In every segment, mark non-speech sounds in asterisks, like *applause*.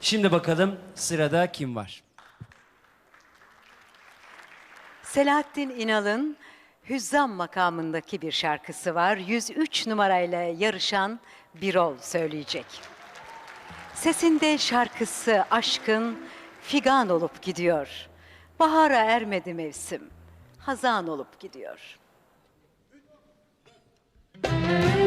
Şimdi bakalım sırada kim var? Selahattin İnal'ın Hüzzam makamındaki bir şarkısı var. 103 numarayla yarışan Birol söyleyecek. Sesinde şarkısı aşkın figan olup gidiyor. Bahara ermedi mevsim, hazan olup gidiyor. Yazık,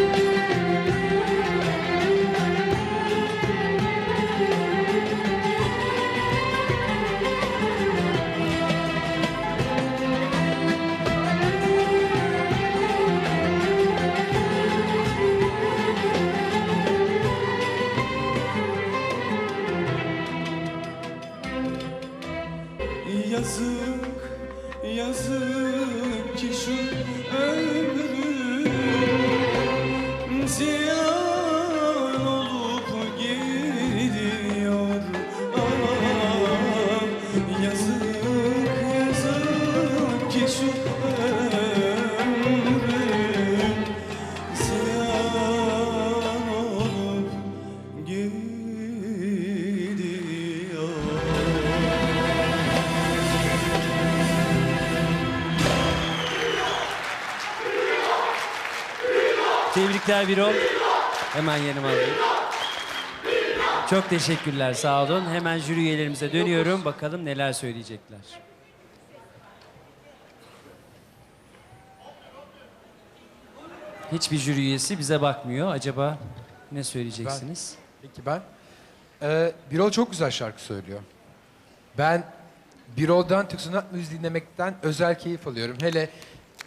Tebrikler Birol. Hemen yanıma alayım. Çok teşekkürler sağ olun. Hemen jüri üyelerimize dönüyorum. Bakalım neler söyleyecekler. Hiçbir jüri üyesi bize bakmıyor. Acaba ne söyleyeceksiniz? Peki ben. Ee, Birol çok güzel şarkı söylüyor. Ben Birol'dan Türk sanat müziği dinlemekten özel keyif alıyorum. Hele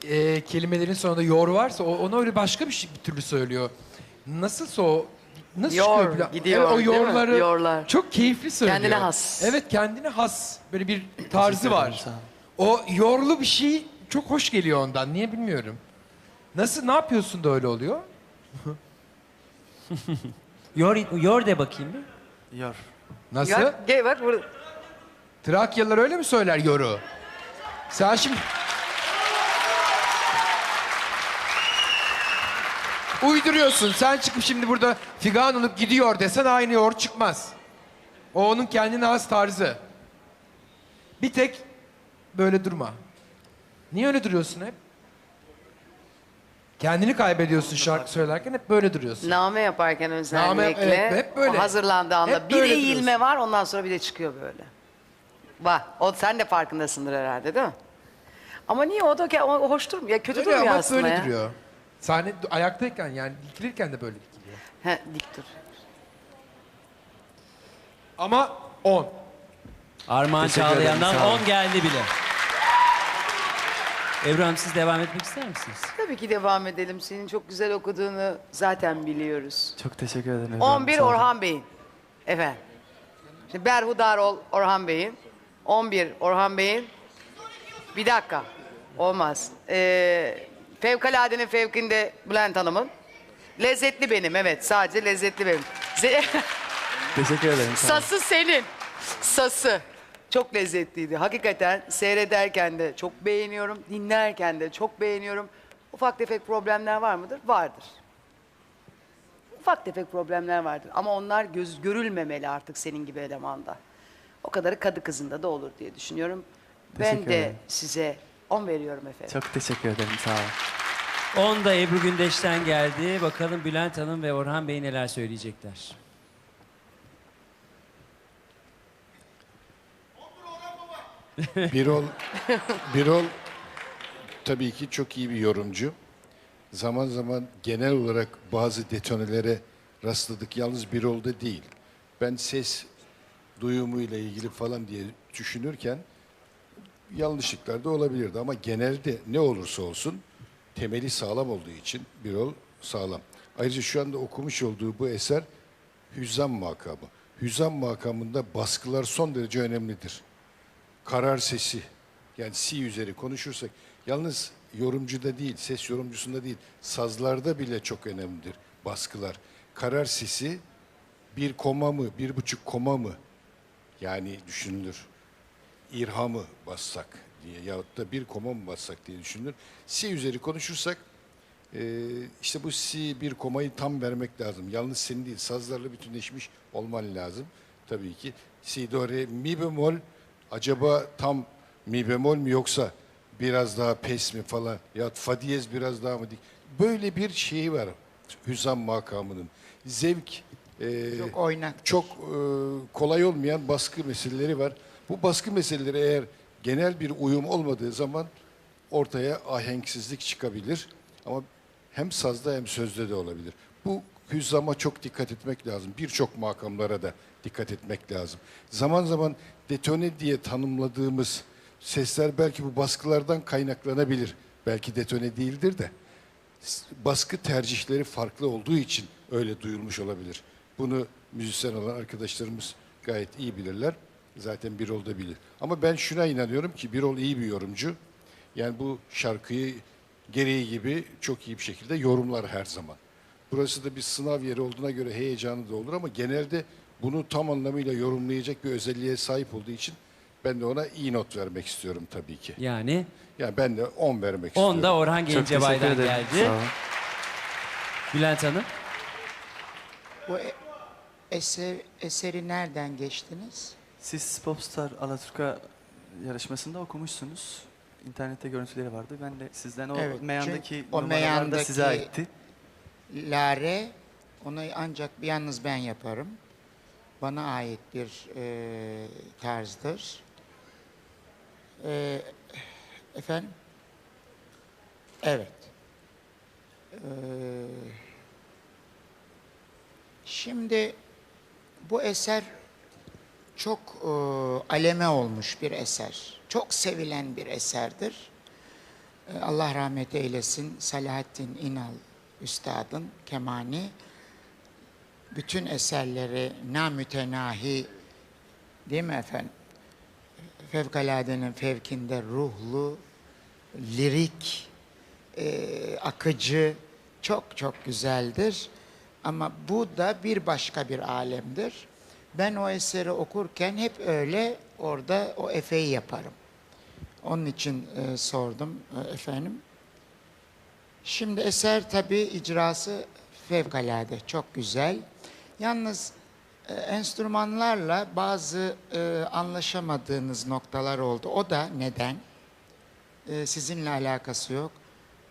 e, kelimelerin sonunda yor varsa o, onu öyle başka bir, şey, bir türlü söylüyor. Nasılsa o nasıl Yor, çıkıyor bile- gidiyor, Evet, o değil mi? yorları Yorlar. çok keyifli söylüyor. Kendine has. Evet kendine has. Böyle bir tarzı var. O yorlu bir şey çok hoş geliyor ondan. Niye bilmiyorum. Nasıl ne yapıyorsun da öyle oluyor? *laughs* Yor, yor de bakayım bir. Yar. Nasıl? Gel, gel bak burada. Trakyalılar öyle mi söyler yoru? Sen şimdi... Uyduruyorsun. Sen çıkıp şimdi burada figan olup gidiyor desen aynı yor çıkmaz. O onun kendine has tarzı. Bir tek böyle durma. Niye öyle duruyorsun hep? Kendini kaybediyorsun şarkı söylerken hep böyle duruyorsun. Name yaparken özellikle evet, hep böyle. o hazırlandığı anda Hep bir böyle eğilme duruyorsun. var ondan sonra bir de çıkıyor böyle. Bak o sen de farkındasındır herhalde değil mi? Ama niye o da o hoş durmuyor. Ya kötü Öyle durmuyor ama aslında böyle ya. duruyor. Sahne ayaktayken yani dikilirken de böyle dikiliyor. He, dik dur. Ama 10. Armağan Teşekkür ederim, Çağlayan'dan sağ olun. 10 geldi bile. Ebru Hanım siz devam etmek ister misiniz? Tabii ki devam edelim. Senin çok güzel okuduğunu zaten biliyoruz. Çok teşekkür ederim. 11 Orhan Bey'in. Efendim. Şimdi Berhudar ol Orhan Bey'in. 11 Orhan Bey'in. Bir dakika. Olmaz. Ee, fevkaladenin fevkinde Bülent Hanım'ın. Lezzetli benim evet. Sadece lezzetli benim. Ze- *laughs* Teşekkür ederim. Sası senin. Sası. Çok lezzetliydi. Hakikaten seyrederken de çok beğeniyorum. Dinlerken de çok beğeniyorum. Ufak tefek problemler var mıdır? Vardır. Ufak tefek problemler vardır. Ama onlar göz görülmemeli artık senin gibi elemanda. O kadarı kadı kızında da olur diye düşünüyorum. Ben Teşekkür de ederim. size 10 veriyorum efendim. Çok teşekkür ederim. Sağ olun. 10 da Ebru Gündeş'ten geldi. Bakalım Bülent Hanım ve Orhan Bey neler söyleyecekler. Birol, Birol tabii ki çok iyi bir yorumcu. Zaman zaman genel olarak bazı detonelere rastladık. Yalnız Birol'da değil. Ben ses duyumuyla ilgili falan diye düşünürken yanlışlıklar da olabilirdi. Ama genelde ne olursa olsun temeli sağlam olduğu için Birol sağlam. Ayrıca şu anda okumuş olduğu bu eser Hüzzam makamı. Hüzzam makamında baskılar son derece önemlidir karar sesi yani si üzeri konuşursak yalnız yorumcuda değil, ses yorumcusunda değil, sazlarda bile çok önemlidir baskılar. Karar sesi bir koma mı, bir buçuk koma mı yani düşünülür. İrhamı bassak diye yahut da bir koma mı bassak diye düşünülür. Si üzeri konuşursak ee, işte bu si bir komayı tam vermek lazım. Yalnız senin değil, sazlarla bütünleşmiş olman lazım. tabii ki. Si, do, re, mi bemol acaba tam mi bemol mü yoksa biraz daha pes mi falan ya fa diyez biraz daha mı dik. Böyle bir şeyi var Hüsam makamının. Zevk e, Çok oynak. çok e, kolay olmayan baskı meseleleri var. Bu baskı meseleleri eğer genel bir uyum olmadığı zaman ortaya ahenksizlik çıkabilir. Ama hem sazda hem sözde de olabilir. Bu hüzzama çok dikkat etmek lazım. Birçok makamlara da dikkat etmek lazım. Zaman zaman detone diye tanımladığımız sesler belki bu baskılardan kaynaklanabilir. Belki detone değildir de baskı tercihleri farklı olduğu için öyle duyulmuş olabilir. Bunu müzisyen olan arkadaşlarımız gayet iyi bilirler. Zaten Birol da bilir. Ama ben şuna inanıyorum ki Birol iyi bir yorumcu. Yani bu şarkıyı gereği gibi çok iyi bir şekilde yorumlar her zaman. Burası da bir sınav yeri olduğuna göre heyecanı da olur ama genelde bunu tam anlamıyla yorumlayacak bir özelliğe sahip olduğu için ben de ona iyi not vermek istiyorum tabii ki. Yani Yani ben de 10 vermek istiyorum. 10 da Orhan Çok teşekkür Gencebay'dan ederim. geldi. Bülent Hanım. Bu e- eser, eseri nereden geçtiniz? Siz Popstar Alaturka yarışmasında okumuşsunuz. İnternette görüntüleri vardı. Ben de sizden o Evet, meyandaki çünkü o numaralar da size aitti. Lare, onu ancak bir yalnız ben yaparım. Bana ait bir e, tarzdır. E, efendim? Evet. E, şimdi bu eser çok e, aleme olmuş bir eser. Çok sevilen bir eserdir. E, Allah rahmet eylesin Salahattin İnal Üstad'ın kemani bütün eserleri namütenahi değil mi efendim? Fevkaladenin fevkinde ruhlu, lirik, e, akıcı, çok çok güzeldir. Ama bu da bir başka bir alemdir. Ben o eseri okurken hep öyle orada o efeyi yaparım. Onun için e, sordum e, efendim. Şimdi eser tabi icrası fevkalade, çok güzel. Yalnız e, enstrümanlarla bazı e, anlaşamadığınız noktalar oldu. O da neden? E, sizinle alakası yok.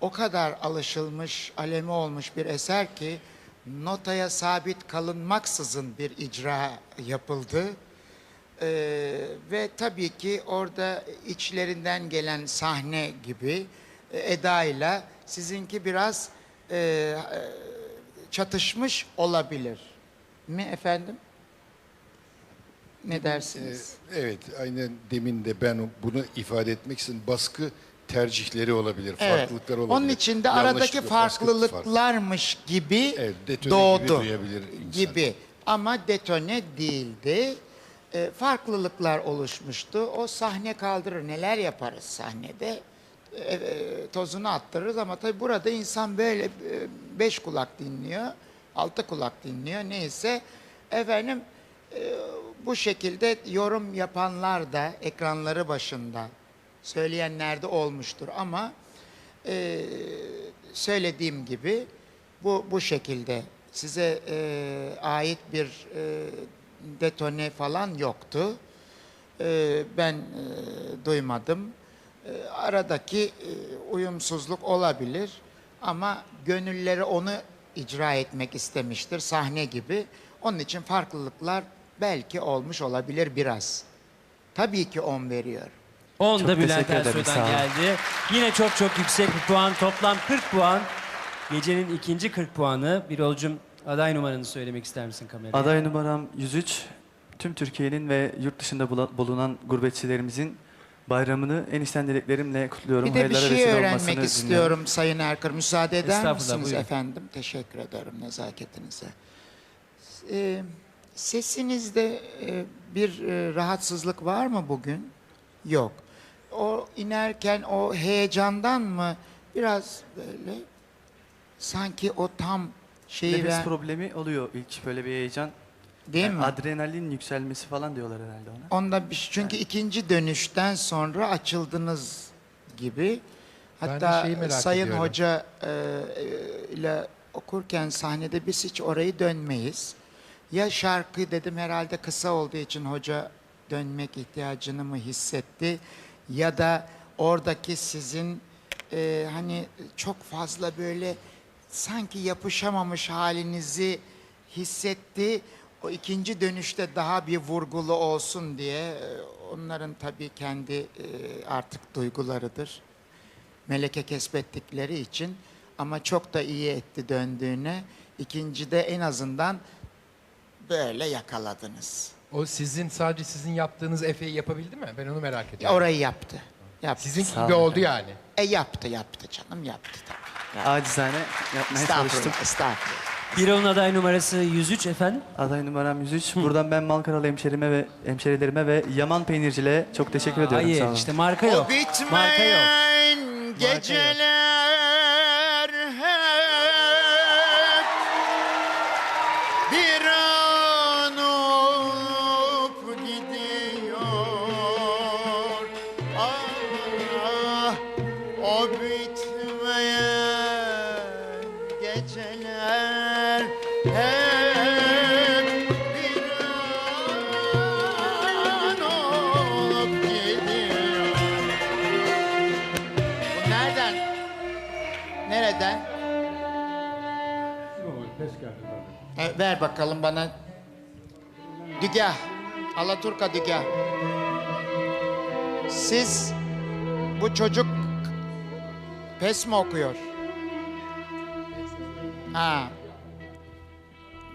O kadar alışılmış, alemi olmuş bir eser ki notaya sabit kalınmaksızın bir icra yapıldı. Ee, ve tabii ki orada içlerinden gelen sahne gibi e, edayla sizinki biraz e, çatışmış olabilir. Mi efendim? Ne dersiniz? Ee, Evet, aynen demin de ben bunu ifade etmek istedim. Baskı tercihleri olabilir, Evet. farklılıklar olabilir. Onun içinde aradaki Yanlışlıkla baskı farklı. farklılıklarmış gibi Evet, detone gibi doğdu. duyabilir insan. gibi. Ama detone değildi. E, farklılıklar oluşmuştu. O sahne kaldırır. Neler yaparız sahnede? E, e, tozunu attırırız ama tabii burada insan böyle e, beş kulak dinliyor, altı kulak dinliyor neyse. Efendim e, bu şekilde yorum yapanlar da ekranları başında söyleyenler de olmuştur ama e, söylediğim gibi bu bu şekilde size e, ait bir e, detone falan yoktu. E, ben e, duymadım. E, aradaki e, uyumsuzluk olabilir ama gönülleri onu icra etmek istemiştir sahne gibi. Onun için farklılıklar belki olmuş olabilir biraz. Tabii ki 10 veriyor. 10 Çok da Bülent teşekkür ederim, Ersoy'dan sağ olun. geldi. Yine çok çok yüksek bir puan. Toplam 40 puan. Gecenin ikinci 40 puanı. Bir olcum aday numaranı söylemek ister misin kameraya? Aday numaram 103. Tüm Türkiye'nin ve yurt dışında bula- bulunan gurbetçilerimizin bayramını en içten dileklerimle kutluyorum. Bir de bir Hayırlara şey vesile öğrenmek diliyorum. istiyorum Sayın Erkır. Müsaade eder Estağfurullah, misiniz buyurun. efendim? Teşekkür ederim nezaketinize. Ee, sesinizde e, bir e, rahatsızlık var mı bugün? Yok. O inerken o heyecandan mı biraz böyle sanki o tam şeyi Nefes ver, problemi oluyor ilk böyle bir heyecan. değil Yani mi? Adrenalin yükselmesi falan diyorlar herhalde ona. Onda bir, çünkü ikinci dönüşten sonra açıldınız gibi. Ben de Hatta şeyi merak Sayın ediyorum. Hoca e, e, ile okurken sahnede biz hiç orayı dönmeyiz. Ya şarkı dedim herhalde kısa olduğu için hoca dönmek ihtiyacını mı hissetti ya da oradaki sizin e, hani çok fazla böyle sanki yapışamamış halinizi hissetti. O ikinci dönüşte daha bir vurgulu olsun diye e, onların tabii kendi e, artık duygularıdır. Meleke kesbettikleri için ama çok da iyi etti döndüğüne. İkincide en azından böyle yakaladınız. O sizin sadece sizin yaptığınız efeyi yapabildi mi? Ben onu merak ediyorum. orayı yaptı. Yaptı. Sizin Sağ gibi olun oldu yani. E yaptı yaptı canım yaptı tabii. Acizane yapmaya çalıştım. Estağfurullah, estağfurullah. Birol'un aday numarası 103 efendim. Aday numaram 103. Buradan ben Malkaralı hemşerime ve hemşerilerime ve Yaman Peynirciliğe çok teşekkür ediyorum. Sağ Hayır olun. işte marka yok. O bitmeyen Marka yok. geceler E, ver bakalım bana. Dügah. Alaturka Dügah. Siz bu çocuk pes mi okuyor? Ha.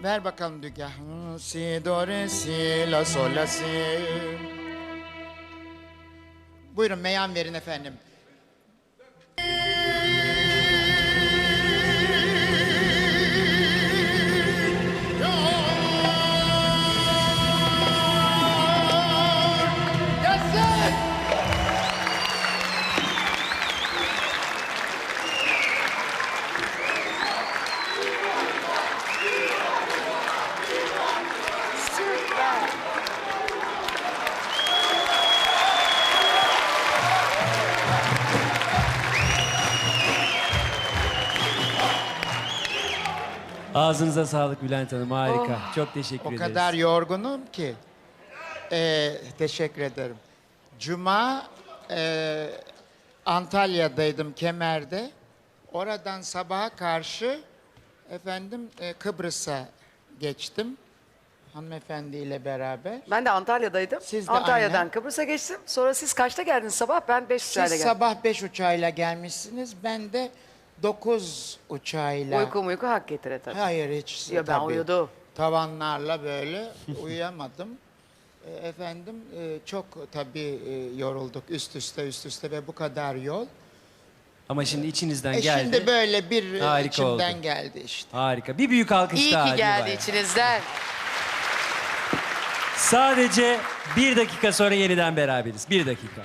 Ver bakalım Dügah. Si, do, re, si, la, sol, la, si. Buyurun meyan verin efendim. Ağzınıza sağlık Bülent Hanım harika. Çok teşekkür Oh, O ederiz. kadar yorgunum ki. Ee, teşekkür ederim. Cuma e, Antalya'daydım Kemer'de. Oradan sabaha karşı efendim e, Kıbrıs'a geçtim. Hanımefendiyle beraber. Ben de Antalya'daydım. Siz de Antalya'dan aynen. Kıbrıs'a geçtim. Sonra siz kaçta geldiniz sabah? Ben 5 uçağıyla Siz geldim. sabah 5 uçağıyla gelmişsiniz. Ben de 9 uçağıyla. Uyku uyku hak getire tabii. Hayır hiç. Ya ben tabii. uyudum. Tavanlarla böyle *laughs* uyuyamadım. E, Efendim e, çok tabii e, yorulduk üst üste üst üste ve bu kadar yol. Ama şimdi içinizden E geldi. şimdi böyle bir e, Harika içimden oldu. geldi işte. Harika. Bir büyük alkış İyi daha ki hadi geldi içinizden. Sadece bir dakika sonra yeniden beraberiz. Bir dakika.